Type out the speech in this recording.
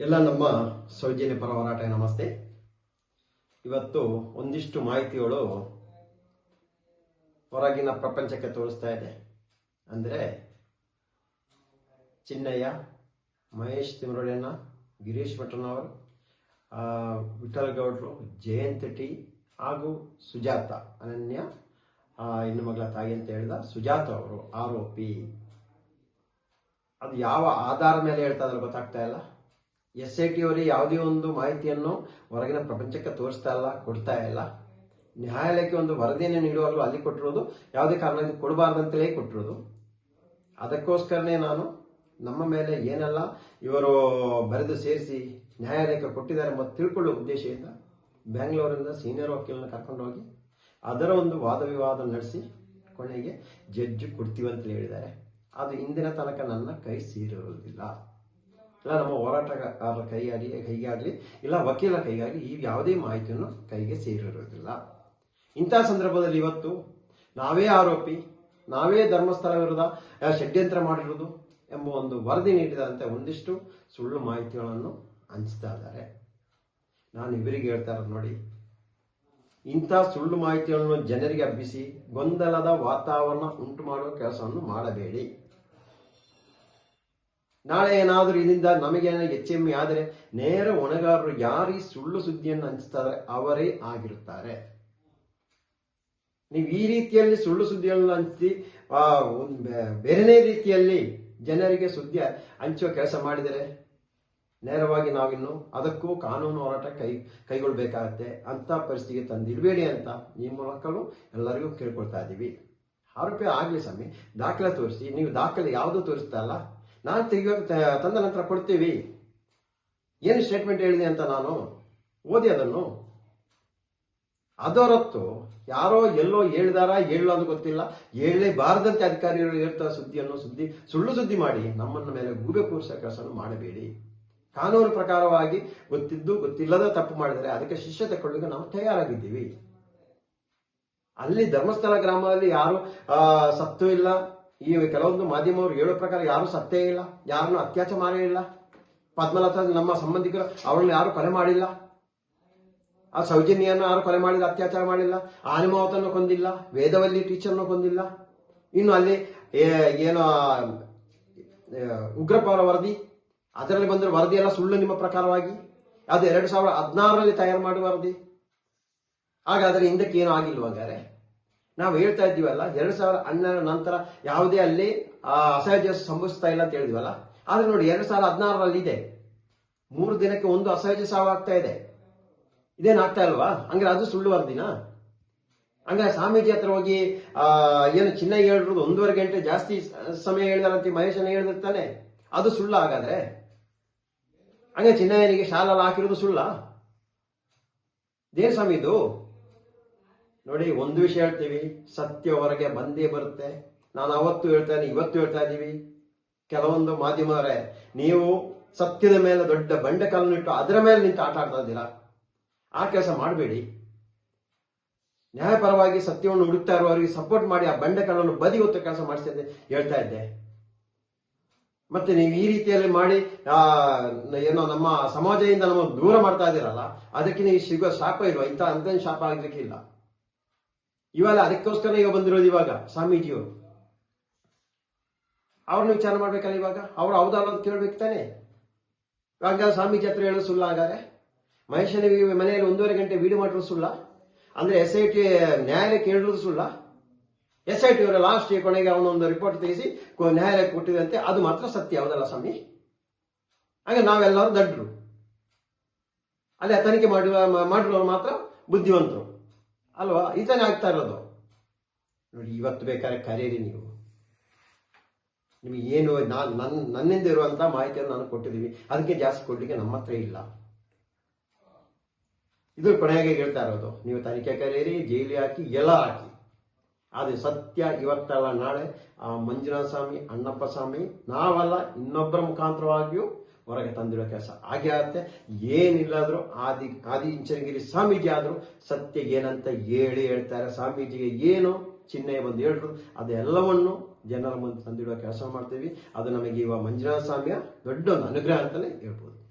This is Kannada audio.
ಎಲ್ಲ ನಮ್ಮ ಸೌಜನ್ಯ ಪರ ಹೋರಾಟ ನಮಸ್ತೆ. ಇವತ್ತು ಒಂದಿಷ್ಟು ಮಾಹಿತಿಗಳು ಹೊರಗಿನ ಪ್ರಪಂಚಕ್ಕೆ ತೋರಿಸ್ತಾ ಇದೆ. ಅಂದರೆ ಚಿನ್ನಯ್ಯ, ಮಹೇಶ್ ತಿಮರೋಳಿಯನ್ನ ಗಿರೀಶ್ ಮಠನವರು ವಿಠಲ್ ಗೌಡ್ರು, ಜಯಂತ್ ಟಿ ಹಾಗೂ ಸುಜಾತ ಅನನ್ಯ ಹೆಣ್ಣು ಮಗಳ ತಾಯಿ ಅಂತ ಹೇಳಿದ ಸುಜಾತ ಅವರು ಆರೋಪಿ. ಅದು ಯಾವ ಆಧಾರ ಮೇಲೆ ಹೇಳ್ತಾ ಇದ್ರೆ ಗೊತ್ತಾಗ್ತಾ ಇಲ್ಲ. ಎಸ್ ಐ ಟಿ ಅವರಿಗೆ ಯಾವುದೇ ಒಂದು ಮಾಹಿತಿಯನ್ನು ಹೊರಗಿನ ಪ್ರಪಂಚಕ್ಕೆ ತೋರಿಸ್ತಾ ಇಲ್ಲ, ಕೊಡ್ತಾ ಇಲ್ಲ. ನ್ಯಾಯಾಲಯಕ್ಕೆ ಒಂದು ವರದಿಯನ್ನು ನೀಡುವಾಗಲೂ ಅಲ್ಲಿ ಕೊಟ್ಟಿರೋದು, ಯಾವುದೇ ಕಾರಣದಿಂದ ಕೊಡಬಾರ್ದಂತಲೇ ಕೊಟ್ಟಿರೋದು. ಅದಕ್ಕೋಸ್ಕರನೇ ನಾನು ನಮ್ಮ ಮೇಲೆ ಏನೆಲ್ಲ, ಇವರು ಬರೆದು ಸೇರಿಸಿ ನ್ಯಾಯಾಲಯಕ್ಕೆ ಕೊಟ್ಟಿದ್ದಾರೆ ಮತ್ತು ತಿಳ್ಕೊಳ್ಳೋ ಉದ್ದೇಶದಿಂದ ಬ್ಯಾಂಗ್ಳೂರಿಂದ ಸೀನಿಯರ್ ವಕೀಲನ ಕರ್ಕೊಂಡೋಗಿ ಅದರ ಒಂದು ವಾದ ವಿವಾದ ನಡೆಸಿ ಕೊನೆಗೆ ಜಡ್ಜ್ ಕೊಡ್ತೀವಿ ಅಂತ ಹೇಳಿದ್ದಾರೆ. ಅದು ಇಂದಿನ ತನಕ ನನ್ನ ಕೈ ಸೇರಿರುವುದಿಲ್ಲ ಇಲ್ಲ, ನಮ್ಮ ಹೋರಾಟಗಾರರ ಕೈಯಾಗಲಿ ಕೈಗಾಗಲಿ ಇಲ್ಲ ವಕೀಲ ಕೈಗಾಗಲಿ ಈ ಯಾವುದೇ ಮಾಹಿತಿಯನ್ನು ಕೈಗೆ ಸೇರಿರುವುದಿಲ್ಲ ಇಂಥ ಸಂದರ್ಭದಲ್ಲಿ ಇವತ್ತು ನಾವೇ ಆರೋಪಿ, ನಾವೇ ಧರ್ಮಸ್ಥಳ ವಿರುದ್ಧ ಷಡ್ಯಂತ್ರ ಮಾಡಿರುವುದು ಎಂಬ ಒಂದು ವರದಿ ನೀಡಿದಂತೆ ಒಂದಿಷ್ಟು ಸುಳ್ಳು ಮಾಹಿತಿಗಳನ್ನು ಹಂಚ್ತಾ ಇದ್ದಾರೆ. ನಾನು ಇವರಿಗೆ ಹೇಳ್ತಾ ಇರೋದು ನೋಡಿ, ಇಂಥ ಸುಳ್ಳು ಮಾಹಿತಿಗಳನ್ನು ಜನರಿಗೆ ಹಬ್ಬಿಸಿ ಗೊಂದಲದ ವಾತಾವರಣ ಉಂಟು ಮಾಡುವ ಕೆಲಸವನ್ನು ಮಾಡಬೇಡಿ. ನಾಳೆ ಏನಾದರೂ ಇದರಿಂದ ನಮಗೆ ಹೆಚ್ಚೆಮ್ಮೆ ಆದರೆ ನೇರ ಹೊಣೆಗಾರರು ಯಾರೀ ಸುಳ್ಳು ಸುದ್ದಿಯನ್ನು ಹಂಚ್ತಾರೆ, ಅವರೇ ಆಗಿರುತ್ತಾರೆ. ನೀವು ಈ ರೀತಿಯಲ್ಲಿ ಸುಳ್ಳು ಸುದ್ದಿಯನ್ನು ಹಂಚಿ ಬೇರೆನೇ ರೀತಿಯಲ್ಲಿ ಜನರಿಗೆ ಸುದ್ದಿ ಹಂಚುವ ಕೆಲಸ ಮಾಡಿದರೆ ನೇರವಾಗಿ ನಾವಿನ್ನು ಅದಕ್ಕೂ ಕಾನೂನು ಹೋರಾಟ ಕೈ, ಕೈಗೊಳ್ಬೇಕಾಗತ್ತೆ ಅಂತ ಪರಿಸ್ಥಿತಿಗೆ ತಂದಿಡಬೇಡಿ ಅಂತ ಈ ಮಕ್ಕಳು ಎಲ್ಲರಿಗೂ ಕೇಳ್ಕೊಳ್ತಾ ಇದ್ದೀವಿ. ಆರೋಪಿ ಆಗಲಿ ಸ್ವಾಮಿ, ದಾಖಲೆ ತೋರಿಸಿ, ನೀವು ದಾಖಲೆ ಯಾವುದು ತೋರಿಸ್ತಾ ಇಲ್ಲ? ನಾನು ತೆಗಿಯೋ ತಂದ ನಂತರ ಕೊಡ್ತೀವಿ. ಏನು ಸ್ಟೇಟ್ಮೆಂಟ್ ಹೇಳಿದೆ ಅಂತ ನಾನು? ಓದಿ ಅದನ್ನು. ಅದರತ್ತು ಯಾರೋ ಎಲ್ಲೋ ಹೇಳಿದಾರ ಹೇಳೋ ಅಂತ ಗೊತ್ತಿಲ್ಲ. ಹೇಳಲೇಬಾರದಂತೆ ಅಧಿಕಾರಿಗಳು ಹೇಳ್ತಾ ಸುದ್ದಿಯನ್ನು ಸುದ್ದಿ, ಸುಳ್ಳು ಸುದ್ದಿ ಮಾಡಿ ನಮ್ಮನ್ನ ಮೇಲೆ ಗೂಬೆ ಕೂರಿಸೋ ಕೆಲಸವನ್ನು ಮಾಡಬೇಡಿ. ಕಾನೂನು ಪ್ರಕಾರವಾಗಿ ಗೊತ್ತಿದ್ದು ಗೊತ್ತಿಲ್ಲದ ತಪ್ಪು ಮಾಡಿದರೆ ಅದಕ್ಕೆ ಶಿಷ್ಯ ತಗೊಳ್ಳಿಕ್ಕೆ ನಾವು ತಯಾರಾಗಿದ್ದೀವಿ. ಅಲ್ಲಿ ಧರ್ಮಸ್ಥಳ ಗ್ರಾಮದಲ್ಲಿ ಯಾರು ಸತ್ತು ಇಲ್ಲ ಈ ಕೆಲವೊಂದು ಮಾಧ್ಯಮವರು ಹೇಳೋ ಪ್ರಕಾರ ಯಾರು ಸತ್ತೇ ಇಲ್ಲ, ಯಾರನ್ನು ಅತ್ಯಾಚಾರ ಮಾಡೇ ಇಲ್ಲ. ಪದ್ಮಲತಾ ನಮ್ಮ ಸಂಬಂಧಿಕರು, ಅವ್ರನ್ನ ಯಾರು ಕೊಲೆ ಮಾಡಿಲ್ಲ. ಆ ಸೌಜನ್ಯನ್ನು ಯಾರು ಕೊಲೆ ಮಾಡಿಲ್ಲ, ಅತ್ಯಾಚಾರ ಮಾಡಿಲ್ಲ. ಆನಿಮಾವತನ್ನು ಕೊಂದಿಲ್ಲ, ವೇದವಲ್ಲಿ ಟೀಚರ್ನ ಕೊಂದಿಲ್ಲ. ಇನ್ನು ಅಲ್ಲಿ ಏನು ಉಗ್ರಪ್ಪ ಅವರ ವರದಿ, ಅದರಲ್ಲಿ ಬಂದಿರೋ ವರದಿ ಎಲ್ಲ ಸುಳ್ಳು ನಿಮ್ಮ ಪ್ರಕಾರವಾಗಿ. ಅದು ಎರಡು ಸಾವಿರದ ಹದಿನಾರರಲ್ಲಿ ತಯಾರು ಮಾಡುವ ವರದಿ. ಹಾಗಾದ್ರೆ ಹಿಂದಕ್ಕೆ ಏನು ಆಗಿಲ್ವ ಹಾಗಾದ್ರೆ ನಾವು ಹೇಳ್ತಾ ಇದ್ದೀವಲ್ಲ, ಎರಡು ಸಾವಿರದ ಹನ್ನೆರಡು ನಂತರ ಯಾವುದೇ ಅಲ್ಲಿ ಅಸಹಜ ಸಂಭವಿಸ್ತಾ ಇಲ್ಲ ಅಂತ ಹೇಳಿದ್ವಲ್ಲ, ಆದ್ರೆ ನೋಡಿ ಎರಡು ಸಾವಿರದ ಹದಿನಾರರಲ್ಲಿ ಇದೆ. ಮೂರು ದಿನಕ್ಕೆ ಒಂದು ಅಸಹಜ ಸಾವು ಆಗ್ತಾ ಇದೆ. ಇದೇನು ಆಗ್ತಾ ಇಲ್ವಾ? ಹಂಗಾರೆ ಅದು ಸುಳ್ಳು ವರದಿನ? ಹಂಗಾರೆ ಸ್ವಾಮೀಜಿ ಹತ್ರ ಹೋಗಿ ಏನು ಚಿನ್ನ ಹೇಳಿರೋದು ಒಂದೂವರೆ ಗಂಟೆ ಜಾಸ್ತಿ ಸಮಯ ಹೇಳಿದಾರಂತೆ ಮಹೇಶನ ಹೇಳಿರ್ತಾನೆ ಅದು ಸುಳ್ಳ ಹಾಗಾದ್ರೆ? ಹಂಗೆ ಚಿನ್ನಯ್ಯನಿಗೆ ಶಾಲಲ್ಲಿ ಹಾಕಿರೋದು ಸುಳ್ಳ? ದೇವಸ್ವಾಮಿ ಇದು? ನೋಡಿ, ಒಂದು ವಿಷಯ ಹೇಳ್ತೀವಿ. ಸತ್ಯ ಹೊರಗೆ ಬಂದೇ ಬರುತ್ತೆ. ನಾನು ಅವತ್ತು ಹೇಳ್ತಾ ಇದ್ದೀನಿ, ಇವತ್ತು ಹೇಳ್ತಾ ಇದ್ದೀವಿ. ಕೆಲವೊಂದು ಮಾಧ್ಯಮವರೇ ನೀವು ಸತ್ಯದ ಮೇಲೆ ದೊಡ್ಡ ಬಂಡೆ ಕಲ್ಲನ್ನು ಇಟ್ಟು ಅದರ ಮೇಲೆ ನಿಂತು ಆಟ ಆಡ್ತಾ ಇದ್ದೀರಾ? ಆ ಕೆಲಸ ಮಾಡಬೇಡಿ. ನ್ಯಾಯಪರವಾಗಿ ಸತ್ಯವನ್ನು ಹುಡುಕ್ತಾ ಇರುವವರಿಗೆ ಸಪೋರ್ಟ್ ಮಾಡಿ ಆ ಬಂಡೆ ಕಲ್ಲನ್ನು ಬದಿ ಹೊತ್ತು ಕೆಲಸ ಮಾಡಿಸಿದ್ದೆ ಹೇಳ್ತಾ ಇದ್ದೆ. ಮತ್ತೆ ನೀವು ಈ ರೀತಿಯಲ್ಲಿ ಮಾಡಿ ಏನೋ ನಮ್ಮ ಸಮಾಜದಿಂದ ನಮ್ಮ ದೂರ ಮಾಡ್ತಾ ಇದ್ದೀರಲ್ಲ, ಅದಕ್ಕೆ ನೀವು ಸಿಗೋ ಶಾಪ ಇಲ್ವಾ ಇಂಥ ಅಂತ ಶಾಪ ಆಗಲಿಕ್ಕೆ ಇಲ್ಲ. ಇವೆಲ್ಲ ಅದಕ್ಕೋಸ್ಕರ ಈಗ ಬಂದಿರೋದು ಇವಾಗ ಸ್ವಾಮೀಜಿಯವರು ಅವ್ರನ್ನ ವಿಚಾರ ಮಾಡ್ಬೇಕಲ್ಲ ಇವಾಗ? ಅವ್ರು ಹೌದಲ್ಲ ಕೇಳ್ಬೇಕು ತಾನೆ? ಇವಾಗ ಸ್ವಾಮೀಜಿ ಹತ್ರ ಹೇಳೋದು ಸುಳ್ಳ ಹಾಗಾದ್ರೆ? ಮಹೇಶನ ಮನೆಯಲ್ಲಿ ಒಂದೂವರೆ ಗಂಟೆ ವಿಡಿಯೋ ಮಾಡಿರೋ ಸುಳ್ಳ? ಅಂದ್ರೆ ಎಸ್ ಐ ಟಿ ನ್ಯಾಯಾಲಯಕ್ಕೆ ಹೇಳಿರೋದು ಸುಳ್ಳ? ಎಸ್ ಐ ಟಿ ಅವರ ಲಾಸ್ಟ್ ಕೊನೆಗೆ ಅವನೊಂದು ರಿಪೋರ್ಟ್ ತೆಗೆಸಿ ನ್ಯಾಯಾಲಯಕ್ಕೆ ಕೊಟ್ಟಿದಂತೆ ಅದು ಮಾತ್ರ ಸತ್ಯ, ಹೌದಲ್ಲ ಸ್ವಾಮಿ? ಹಾಗೆ ನಾವೆಲ್ಲರೂ ದಡ್ರು. ಅಲ್ಲೇ ತನಿಖೆ ಮಾಡುವ ಮಾಡಿರೋರು ಮಾತ್ರ ಬುದ್ಧಿವಂತರು. ಅಲ್ವಾ? ಇದನ್ನೇ ಆಗ್ತಾ ಇರೋದು. ನೋಡಿ, ಇವತ್ತು ಬೇಕಾದ್ರೆ ಕರೀರಿ ನೀವು. ನಿಮಗೆ ಏನು, ನಾನು ನನ್ನ ನನ್ನಿಂದ ಇರುವಂತ ಮಾಹಿತಿಯನ್ನು ನಾನು ಕೊಟ್ಟಿದ್ದೀವಿ. ಅದಕ್ಕೆ ಜಾಸ್ತಿ ಕೊಡ್ಲಿಕ್ಕೆ ನಮ್ಮ ಹತ್ರ ಇಲ್ಲ. ಇದು ಕೊನೆಗೆ ಹೇಳ್ತಾ ಇರೋದು. ನೀವು ತನಿಖೆ ಕರೀರಿ ಜೈಲಿ ಹಾಕಿ, ಎಲ್ಲ ಹಾಕಿ. ಆದರೆ ಸತ್ಯ ಇವತ್ತಲ್ಲ, ನಾಳೆ ಆ ಮಂಜುನಾಥ ಸ್ವಾಮಿ, ಅಣ್ಣಪ್ಪ ಸ್ವಾಮಿ, ನಾವಲ್ಲ, ಇನ್ನೊಬ್ಬರ ಮುಖಾಂತರವಾಗಿಯೂ ಹೊರಗೆ ತಂದಿರೋ ಕೆಲಸ ಹಾಗೆ ಆಗುತ್ತೆ. ಏನಿಲ್ಲಾದರೂ ಆದಿ ಆದಿ ಇಂಚನಗಿರಿ ಸ್ವಾಮೀಜಿ ಆದರೂ ಸತ್ಯ ಏನಂತ ಹೇಳಿ ಹೇಳ್ತಾರೆ. ಸ್ವಾಮೀಜಿಗೆ ಏನು ಚಿಹ್ನೆ ಬಂದು ಹೇಳಿದ್ರು ಅದೆಲ್ಲವನ್ನು ಜನರ ಮುಂದೆ ತಂದಿಡುವ ಕೆಲಸ ಮಾಡ್ತೀವಿ. ಅದು ನಮಗೆ ಇವಾಗ ಮಂಜುನಾಥ ಸ್ವಾಮಿಯ ದೊಡ್ಡ ಒಂದು ಅನುಗ್ರಹ ಅಂತಲೇ ಹೇಳ್ಬೋದು.